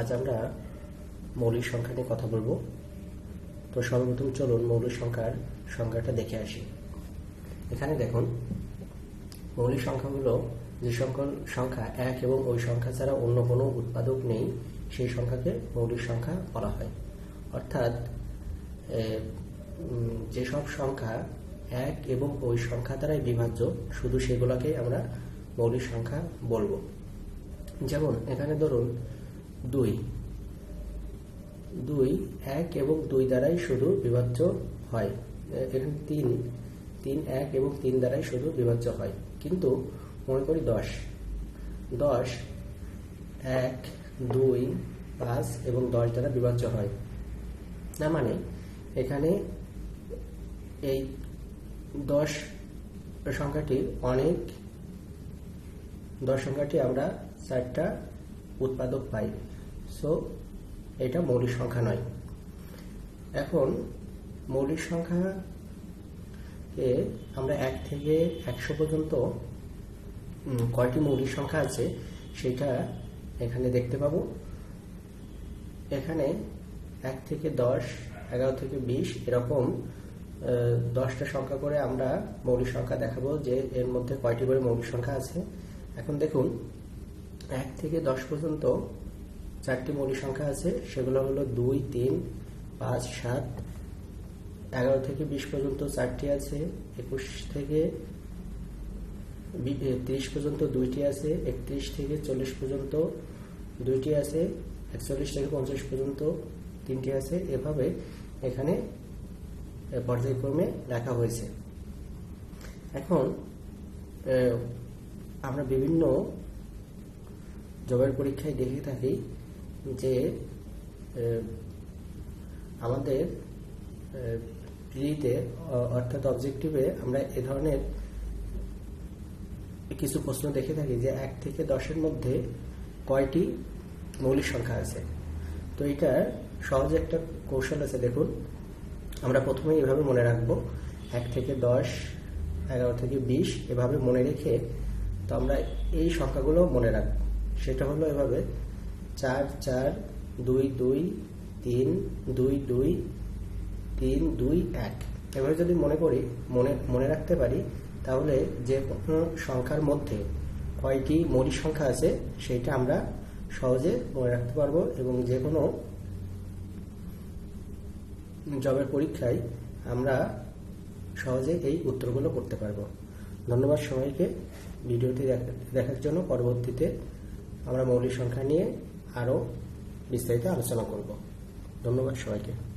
আজ আমরা মৌলিক সংখ্যা নিয়ে কথা বলব। তো সর্বপ্রথম চলুন মৌলিক সংখ্যার সংখ্যাটা দেখে আসি। এখানে দেখুন, মৌলিক সংখ্যাগুলো যে সকল সংখ্যা এক এবং ওই সংখ্যা ছাড়া অন্য কোনো উৎপাদক নেই, সেই সংখ্যাকে মৌলিক সংখ্যা বলা হয়। অর্থাৎ যেসব সংখ্যা এক এবং ওই সংখ্যা দ্বারাই বিভাজ্য, শুধু সেগুলোকেই আমরা মৌলিক সংখ্যা বলব। যেমন, এখানে ধরুন দুই। দুই, এক এবং দুই দ্বারাই শুধু বিভাজ্য হয়। এখানে তিন। তিন, এক এবং তিন দ্বারাই শুধু বিভাজ্য হয়। কিন্তু মনে করি দশ। দশ, এক, দুই পাঁচ এবং দশ দ্বারা বিভাজ্য হয়। না মানে এখানে এই দশ সংখ্যাটি অনেক। দশ সংখ্যাটি আমরা চারটা উৎপাদক পাই। সো এটা মৌলিক সংখ্যা নয়। এখন, মৌলিক সংখ্যাকে আমরা এক থেকে একশো পর্যন্ত কয়টি মৌলিক সংখ্যা আছে, সেটা এখানে দেখতে পাবো। এখানে এক থেকে দশ, এগারো থেকে বিশ, এরকম দশটা সংখ্যা করে আমরা মৌলিক সংখ্যা দেখাবো যে এর মধ্যে কয়টি করে মৌলিক সংখ্যা আছে। এখন দেখুন এক থেকে দশ পর্যন্ত চারটি মৌলিক সংখ্যা আছে, সেগুলো হলো দুই, তিন, পাঁচ, সাত, এগারো থেকে বিশ পর্যন্ত চারটি আছে, একুশ থেকে ত্রিশ পর্যন্ত দুইটি আছে, একত্রিশ থেকে চল্লিশ পর্যন্ত দুইটি আছে, একচল্লিশ থেকে পঞ্চাশ পর্যন্ত তিনটি আছে। এভাবে এখানে পর্যায়ক্রমে লেখা হয়েছে। এখন আমরা বিভিন্ন জবের পরীক্ষায় দেখে থাকি যে আমাদের প্রিতে অর্থাৎ অবজেক্টিভে আমরা এ ধরনের কিছু প্রশ্ন দেখে থাকি যে এক থেকে দশের মধ্যে কয়টি মৌলিক সংখ্যা আছে। তো এটা সহজ একটা কৌশল আছে, দেখুন। আমরা প্রথমে এভাবে মনে রাখব, এক থেকে দশ, এগারো থেকে বিশ, এভাবে মনে রেখে তো আমরা এই সংখ্যাগুলো মনে রাখব। সেটা হলো এভাবে চার চার, দুই দুই, তিন, দুই দুই, তিন, দুই, এক। এভাবে যদি মনে করি, মনে মনে রাখতে পারি, তাহলে যে কোনো সংখ্যার মধ্যে কয়টি মৌলিক সংখ্যা আছে, সেটা আমরা সহজে মনে রাখতে পারব এবং যে কোনো জবের পরীক্ষায় আমরা সহজে এই উত্তরগুলো করতে পারব। ধন্যবাদ সবাইকে। ভিডিওটি দেখার জন্য পরবর্তীতে আমরা মৌলিক সংখ্যা নিয়ে আরও বিস্তারিত আলোচনা করব। ধন্যবাদ সবাইকে।